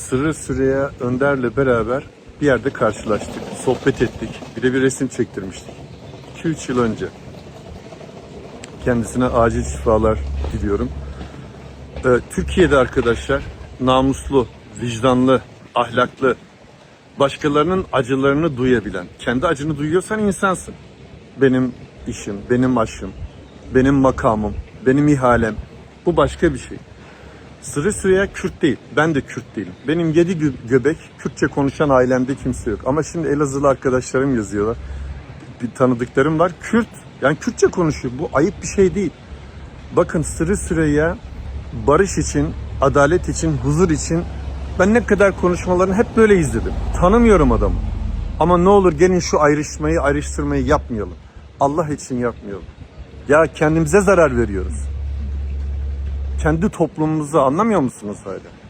Sırrı Süreyya Önder'le beraber bir yerde karşılaştık. Sohbet ettik. Bir de bir resim çektirmiştik. 2-3 yıl önce. Kendisine acil şifalar diliyorum. Ee, Türkiye'de arkadaşlar namuslu, vicdanlı, ahlaklı, başkalarının acılarını duyabilen, kendi acını duyuyorsan insansın. Benim işim, benim aşım, benim makamım, benim ihalem. Bu başka bir şey. Sırrı Süreyya Kürt değil. Ben de Kürt değilim. Benim yedi gö- göbek Kürtçe konuşan ailemde kimse yok. Ama şimdi Elazığlı arkadaşlarım yazıyorlar. Bir tanıdıklarım var. Kürt. Yani Kürtçe konuşuyor. Bu ayıp bir şey değil. Bakın Sırrı Süreyya barış için, adalet için, huzur için ben ne kadar konuşmalarını hep böyle izledim. Tanımıyorum adamı. Ama ne olur gelin şu ayrışmayı, ayrıştırmayı yapmayalım. Allah için yapmayalım. Ya kendimize zarar veriyoruz kendi toplumumuzu anlamıyor musunuz hala?